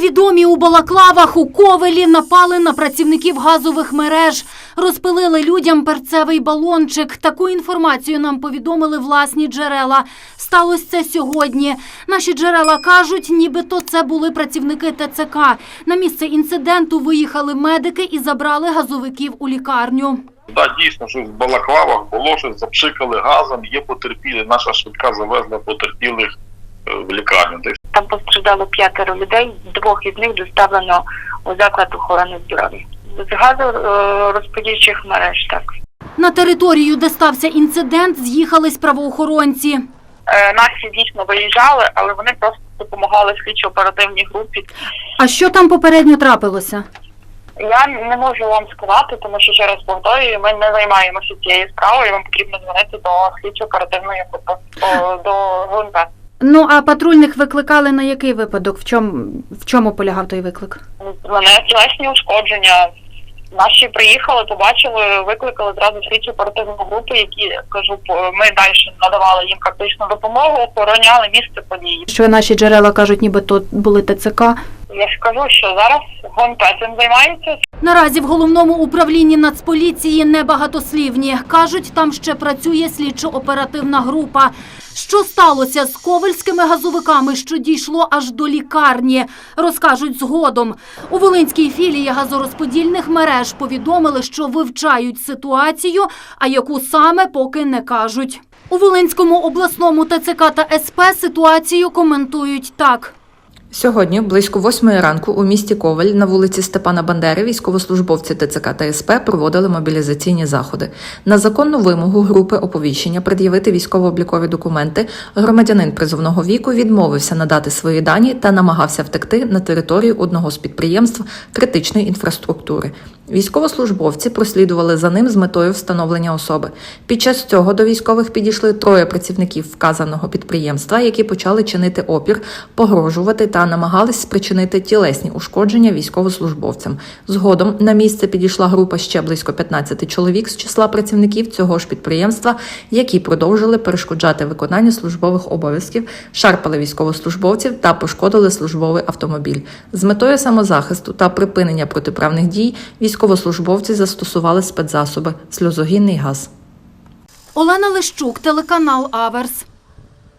Невідомі у балаклавах у Ковелі напали на працівників газових мереж, розпилили людям перцевий балончик. Таку інформацію нам повідомили власні джерела. Сталося це сьогодні. Наші джерела кажуть, нібито це були працівники ТЦК. На місце інциденту виїхали медики і забрали газовиків у лікарню. Да, дійсно, що в балаклавах було щось запшикали газом, є потерпілі. Наша швидка завезла потерпілих в лікарню. Десь Там постраждало п'ятеро людей, двох із них доставлено у заклад охорони здоров'я. З газорозподільчих мереж, так. На територію, де стався інцидент, з'їхались правоохоронці. Е, Наші дійсно виїжджали, але вони просто допомагали слідчо-оперативній групі. А що там попередньо трапилося? Я не можу вам сказати, тому що ще раз повторюю, ми не займаємося цією справою. Вам потрібно дзвонити до слідчо-оперативної групи до ГУНП. Ну а патрульних викликали на який випадок? В чому в чому полягав той виклик? Мене тілесні ушкодження. Наші приїхали, побачили, викликали зразу слідчу оперативну групу, які кажу, ми далі надавали їм практичну допомогу, охороняли місце події. Що наші джерела кажуть, ніби то були ТЦК. Я ж кажу, що зараз ГУНП цим займається. Наразі в головному управлінні Нацполіції небагатослівні. Кажуть, там ще працює слідчо-оперативна група. Що сталося з ковальськими газовиками, що дійшло аж до лікарні, розкажуть згодом. У Волинській філії газорозподільних мереж повідомили, що вивчають ситуацію, а яку саме поки не кажуть. У Волинському обласному ТЦК та СП ситуацію коментують так. Сьогодні, близько восьмої ранку, у місті Коваль на вулиці Степана Бандери військовослужбовці ТЦК та СП проводили мобілізаційні заходи. На законну вимогу групи оповіщення пред'явити військово-облікові документи громадянин призовного віку відмовився надати свої дані та намагався втекти на територію одного з підприємств критичної інфраструктури. Військовослужбовці прослідували за ним з метою встановлення особи. Під час цього до військових підійшли троє працівників вказаного підприємства, які почали чинити опір, погрожувати та намагались спричинити тілесні ушкодження військовослужбовцям. Згодом на місце підійшла група ще близько 15 чоловік з числа працівників цього ж підприємства, які продовжили перешкоджати виконанню службових обов'язків, шарпали військовослужбовців та пошкодили службовий автомобіль. З метою самозахисту та припинення протиправних дій військовослужбовці застосували спецзасоби сльозогінний газ. Олена Лищук, телеканал Аверс.